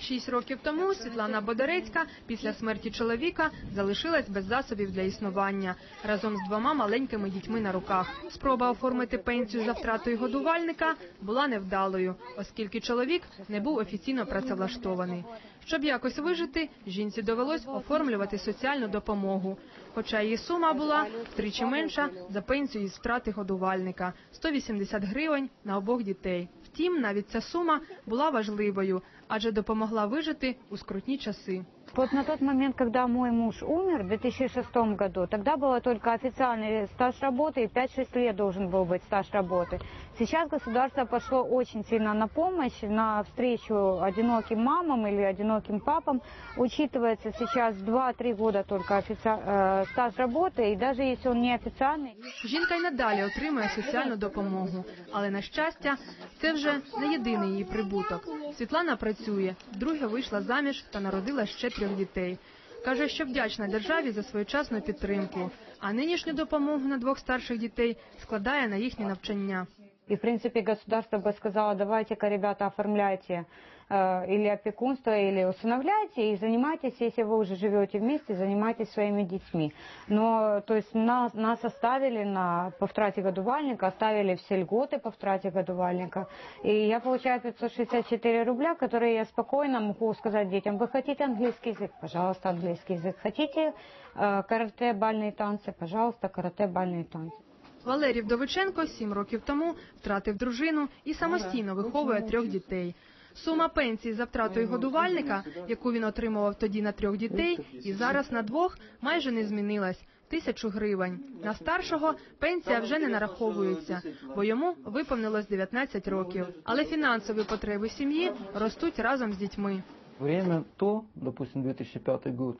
Шість років тому Світлана Бодорецька після смерті чоловіка залишилась без засобів для існування разом з двома маленькими дітьми на руках. Спроба оформити пенсію за втратою годувальника була невдалою, оскільки чоловік не був офіційно працевлаштований. Щоб якось вижити, жінці довелось оформлювати соціальну допомогу. Хоча її сума була втричі менша за пенсію із втрати годувальника 180 гривень на обох дітей. Втім, навіть ця сума була важливою, адже допомогла вижити у скрутні часи. Вот на тот момент, когда мой муж умер в 2006 году, тогда было только официальный стаж работы и 5-6 лет должен был быть стаж работы. Сейчас государство пошло очень сильно на помощь, на встречу одиноким мамам или одиноким папам. Учитывается сейчас 2-3 года только офици- э, стаж работы, и даже если он не официальный, Жінка й надалі отримує соціальну допомогу, але на щастя, це вже не єдиний її прибуток. Світлана працює, вдруге вийшла заміж та народила ще трьох дітей. Каже, що вдячна державі за своєчасну підтримку, а нинішню допомогу на двох старших дітей складає на їхнє навчання. И, в принципе, государство бы сказало, давайте-ка, ребята, оформляйте э, или опекунство, или усыновляйте, и занимайтесь, если вы уже живете вместе, занимайтесь своими детьми. Но, то есть, нас, нас оставили на, по втрате годувальника, оставили все льготы по втрате годувальника. И я получаю 564 рубля, которые я спокойно могу сказать детям, вы хотите английский язык, пожалуйста, английский язык. Хотите э, карате, бальные танцы, пожалуйста, карате, бальные танцы. Валерій Вдовиченко сім років тому втратив дружину і самостійно виховує трьох дітей. Сума пенсії за втратою годувальника, яку він отримував тоді на трьох дітей, і зараз на двох майже не змінилась тисячу гривень. На старшого пенсія вже не нараховується, бо йому виповнилось 19 років. Але фінансові потреби сім'ї ростуть разом з дітьми. Время то, допустим, 2005 год,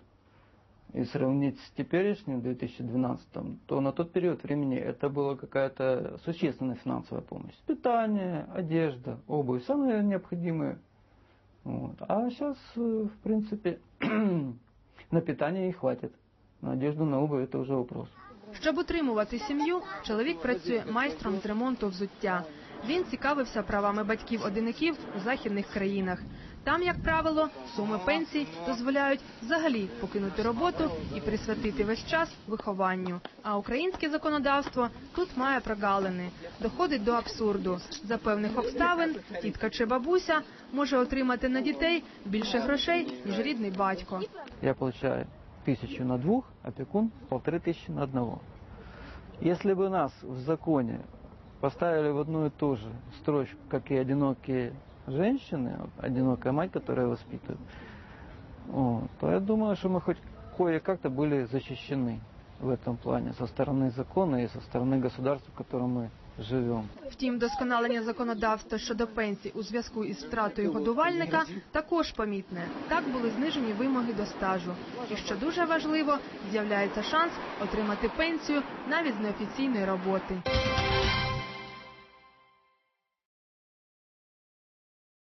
и сравнить с теперешним 2012, то на тот период времени это была какая-то существенная финансовая помощь. Питание, одежда, обувь, самые необходимые. Вот. А сейчас, в принципе, на питание и хватит. На одежду, на обувь это уже вопрос. Щоб утримувати сім'ю, чоловік працює майстром з ремонту взуття. Він цікавився правами батьків-одинаків у західних країнах. Там, як правило, суми пенсій дозволяють взагалі покинути роботу і присвятити весь час вихованню. А українське законодавство тут має прогалини, доходить до абсурду. За певних обставин тітка чи бабуся може отримати на дітей більше грошей ніж рідний батько. Я получаю тысячу на двух, опекун полторы тысячи на одного. Если бы нас в законе поставили в одну и ту же строчку, как и одинокие женщины, вот одинокая мать, которая воспитывает, вот, то я думаю, что мы хоть кое-как-то были защищены в этом плане со стороны закона и со стороны государства, в котором мы живем. Втім, досконалення законодавства щодо пенсій у зв'язку із втратою годувальника також помітне. Так були знижені вимоги до стажу. І що дуже важливо, з'являється шанс отримати пенсію навіть з неофіційної роботи.